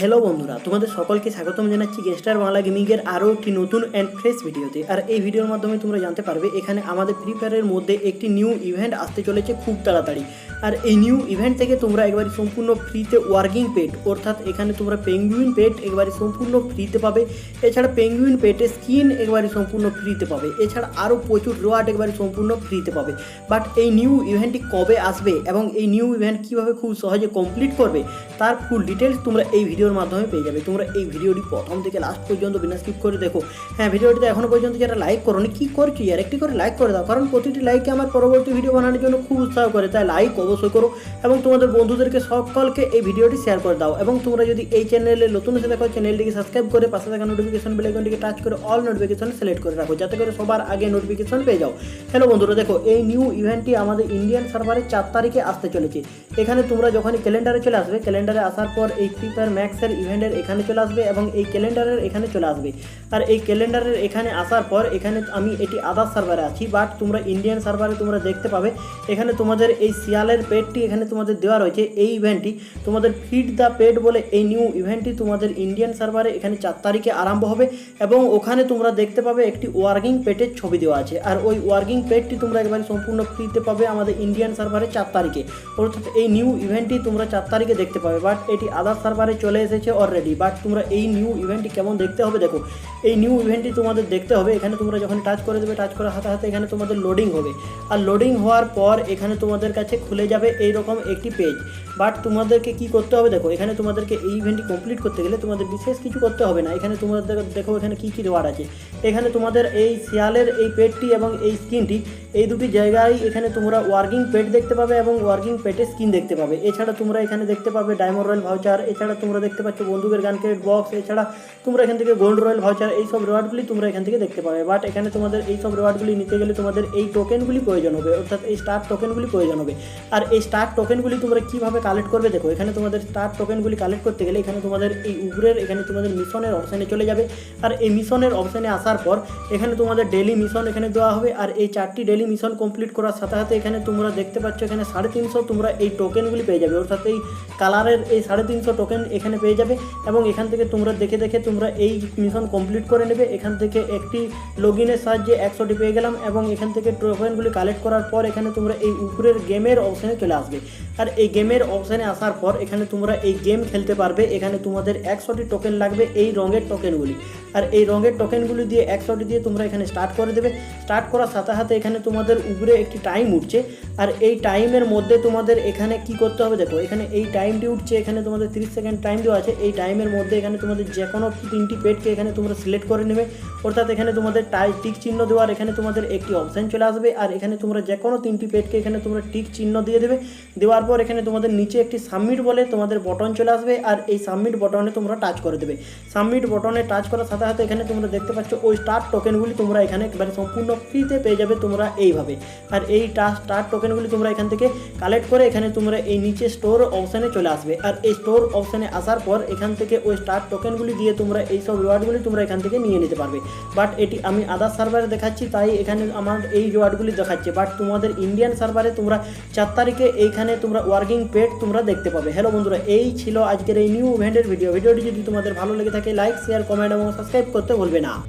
Hello বন্ধুরা, তোমাদের সকলকে স্বাগতম জানাচ্ছি গেস্টার বাংলা গেমিংয়ের আরও একটি নতুন অ্যান্ড ফ্রেশ ভিডিওতে। আর এই ভিডিওর মাধ্যমে তোমরা জানতে পারবে, এখানে আমাদের ফ্রি ফায়ারের মধ্যে একটি নিউ ইভেন্ট আসতে চলেছে খুব তাড়াতাড়ি। আর এই নিউ ইভেন্ট থেকে তোমরা একবারে সম্পূর্ণ ফ্রিতে ওয়ার্কিং পেট অর্থাৎ এখানে তোমরা পেঙ্গুইন পেট একবারে সম্পূর্ণ ফ্রিতে পাবে। এছাড়া পেঙ্গুইন পেটের স্কিন একবারে সম্পূর্ণ ফ্রিতে পাবে। এছাড়া আরও প্রচুর রোয়ার্ড একবারে সম্পূর্ণ ফ্রিতে পাবে। বাট এই নিউ ইভেন্টটি কবে আসবে এবং এই নিউ ইভেন্ট কীভাবে খুব সহজে কমপ্লিট করবে, তার ফুল ডিটেলস তোমরা এই ভিডিওর মাধ্যমে পেয়ে যাবে। তোমরা এই ভিডিওটি প্রথম থেকে লাস্ট পর্যন্ত বিনা স্কিপ করে দেখো। হ্যাঁ ভিডিওটিতে এখনও পর্যন্ত যারা লাইক করোনি, কী করছি আর একটি করে লাইক করে দাও, কারণ প্রতিটি লাইকে আমার পরবর্তী ভিডিও বানানোর জন্য খুব উৎসাহ করে, তাই লাইক অবশ্যই করো এবং তোমাদের বন্ধুদেরকে সকলকে এই ভিডিওটি শেয়ার করে দাও এবং তোমরা যদি এই চ্যানেলে নতুন এসে দেখো চ্যানেলটিকে সাবস্ক্রাইব করে পাশে থাকা নোটিফিকেশন বেল আইকনটিকে টাচ করে অল নোটিফিকেশন সিলেক্ট করে রাখো, যাতে করে সবার আগে নোটিফিকেশন পেয়ে যাও। হ্যালো বন্ধুরা, দেখো এই নিউ ইভেন্টটি আমাদের ইন্ডিয়ান সার্ভারে চার তারিখে আসতে চলেছে। এখানে তোমরা যখনই ক্যালেন্ডারে চলে আসবে ক্যালেন্ডারে আসার পর এই ফ্রি ফায়ার ম্যাক্সের ইভেন্টের এখানে চলে আসবে এবং এই ক্যালেন্ডারের এখানে চলে আসবে। আর এই ক্যালেন্ডারের এখানে আসার পর এখানে আমি এটি আদার সার্ভারে আছি বাট তোমরা ইন্ডিয়ান সার্ভারে তোমরা দেখতে পাবে, এখানে তোমাদের এই শিয়ালের পেটটি এখানে তোমাদের দেওয়া রয়েছে, এই ইভেন্টটি তোমাদের ফিড দ্য পেট বলে এই নিউ ইভেন্টটি তোমাদের ইন্ডিয়ান সার্ভারে এখানে চার তারিখে আরম্ভ হবে এবং ওখানে তোমরা দেখতে পাবে একটি ওয়ার্কিং পেটের ছবি দেওয়া আছে। আর ওই ওয়ার্কিং পেটটি তোমরা একবারে সম্পূর্ণ ফ্রিতে পাবে আমাদের ইন্ডিয়ান সার্ভারে চার তারিখে। অর্থাৎ এই নিউ ইভেন্টটি তোমরা চার তারিখে দেখতে পাবে বাট এটি আদার সার্ভারে চলে এসেছে অলরেডি বাট তোমরা এই নিউ ইভেন্টটি কেমন দেখতে হবে দেখো। এই নিউ ইভেন্টটি তোমাদের দেখতে হবে, এখানে তোমরা যখন টাচ করে দেবে টাচ করার হাতে হাতে এখানে তোমাদের লোডিং হবে। আর লোডিং হওয়ার পর এখানে তোমাদের কাছে খুলে যাবে এই রকম একটি পেজ বাট তোমাদেরকে কি করতে হবে দেখো, এখানে তোমাদেরকে এই ইভেন্টটি কমপ্লিট করতে গেলে তোমাদের বিশেষ কিছু করতে হবে না। এখানে তোমাদের দেখো এখানে কী কী রেওয়ার্ড আছে। এখানে তোমাদের এই শিয়ালের এই পেটটি এবং এই স্কিনটি এই দুটি জায়গায় এখানে তোমরা ওয়ার্কিং পেট দেখতে পাবে এবং ওয়ার্কিং পেটের স্কিন দেখতে পাবে। এছাড়া তোমরা এখানে দেখতে পাবে ডায়মন্ড রয়্যাল ভাউচার এছাড়া তোমরা দেখতে পাচ্ছ বন্দুকের গান ক্রেড বক্স, এছাড়া তোমরা এখান থেকে গোল্ড রয়্যাল ভাউচার এই সব রেওয়ার্ডগুলি তোমরা এখান থেকে দেখতে পাবে। বাট এখানে তোমাদের এই সব রেওয়ার্ডগুলি নিতে গেলে তোমাদের এই টোকেনগুলি প্রয়োজন হবে, অর্থাৎ এই স্টার টোকেনগুলি প্রয়োজন হবে। আর এই স্টার টোকেনগুলি তোমরা কীভাবে কালেক্ট করবে দেখো, এখানে তোমাদের স্টার টোকেনগুলি কালেক্ট করতে গেলে এখানে তোমাদের এই উগ্রের, এখানে তোমাদের মিশনের অপশানে চলে যাবে। আর এই মিশনের অপশানে আসার পর এখানে তোমাদের ডেলি মিশন এখানে দেওয়া হবে, আর এই চারটি ডেলি মিশন কমপ্লিট করার সাথে সাথে এখানে তোমরা দেখতে পাচ্ছ, এখানে সাড়ে তিনশো তোমরা এই টোকেনগুলি পেয়ে যাবে। অর্থাৎ এই কালারের এই সাড়ে তিনশো টোকেন এখানে পেয়ে যাবে এবং এখান থেকে তোমরা দেখে দেখে তোমরা এই মিশন কমপ্লিট করে নেবে। এখান থেকে একটি লগ ইনের সাহায্যে একশোটি পেয়ে গেলাম এবং এখান থেকে টোকেনগুলি কালেক্ট করার পর এখানে তোমরা এই উপরের গেমের অপশানে চলে আসবে। আর এই গেমের অপশানে আসার পর এখানে তোমরা এই গেম খেলতে পারবে। এখানে তোমাদের একশোটি টোকেন লাগবে এই রঙের টোকেনগুলি আর এই রঙের টোকেনগুলি দিয়ে একশোটি দিয়ে তোমরা এখানে স্টার্ট করে দেবে। স্টার্ট করার সাথে সাথে এখানে তোমাদের উপরে একটি টাইম উঠছে। আর এই টাইমের মধ্যে তোমাদের এখানে কি করতে হবে দেখো, এখানে এই টাইমটি উঠছে, এখানে তোমাদের তিরিশ সেকেন্ড টাইম দেওয়া আছে, এই টাইমের মধ্যে এখানে তোমাদের যে কোনো তিনটি পেটকে এখানে তোমরা সিলেক্ট করে নেবে। অর্থাৎ এখানে তোমাদের টাই টিক চিহ্ন দেওয়ার এখানে তোমাদের একটি অপশান চলে আসবে। আর এখানে তোমরা যে কোনো তিনটি পেটকে এখানে তোমরা টিক চিহ্ন দিয়ে দেবে। দেওয়ার পর এখানে তোমাদের নিচে একটি সাবমিট বলে তোমাদের বটন চলে আসবে। আর এই সাবমিট বটনে তোমরা টাচ করে দেবে। সাবমিট বটনে টাচ করার সাথে সাথে এখানে তোমরা দেখতে পাচ্ছ, ওই স্টার টোকেনগুলি তোমরা এখানে একবারে সম্পূর্ণ ফ্রিতে পেয়ে যাবে তোমরা এইভাবে। আর এই স্টার টোকেনগুলি তোমরা এখান থেকে কালেক্ট করে এখানে তোমরা এই নিচে স্টোর অপশানে চলে আসবে। আর এই স্টোর অপশানে আসার পর এখান থেকে ওই স্টার টোকেনগুলি দিয়ে তোমরা এই সব রিওয়ার্ডগুলি তোমরা এখান থেকে নিয়ে নিতে পারবে। বাট এটি আমি আদার সার্ভারে দেখাচ্ছি, তাই এখানে আমার এই রিওয়ার্ডগুলি দেখাচ্ছে। বাট তোমাদের ইন্ডিয়ান সার্ভারে তোমরা চার তারিখে এইখানে তোমরা ওয়ার্কিং পেড তোমরা দেখতে পাবে। হ্যালো বন্ধুরা, এই ছিল আজকের এই নিউ ইভেন্টের ভিডিও ভিডিওটি যদি তোমাদের ভালো লেগে থাকে লাইক শেয়ার কমেন্ট এবং সাবস্ক্রাইব করতে ভুলবে না।